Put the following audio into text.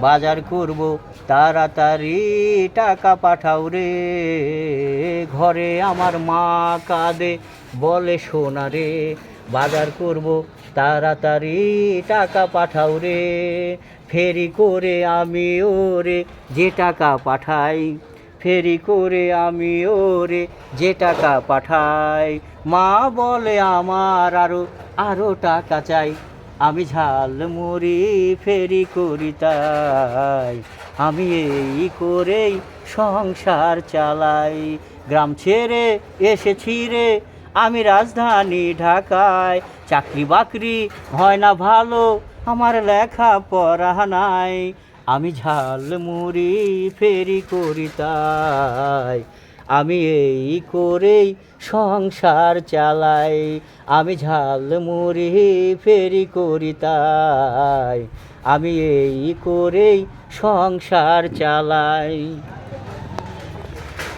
বাজার করব, তাড়াতাড়ি টাকা পাঠাও রে। ঘরে আমার মা কাঁদে, বলে, সোনা রে, বাজার করব, তাড়াতাড়ি টাকা পাঠাও রে। ফেরি করে আমি ওরে যে টাকা পাঠাই, ফেরি করে আমি ওরে যে টাকা পাঠাই। মা বলে, আমার আরও আরও টাকা চাই। আমি ঝাল মুড়ি ফেরি করি তাই। আমি এই করেই সংসার চালাই। গ্রাম ছেড়ে এসেছি রে, আমি রাজধানী ঢাকায়। চাকরি বাকরি হয় না ভালো, আমার লেখা পড়া নাই। আমি ঝাল মুড়ি ফেরি করি তাই। আমি এই করেই সংসার চালাই, আমি ঝাল মুড়ি ফেরি করি তাই, আমি এই করেই সংসার চালাই।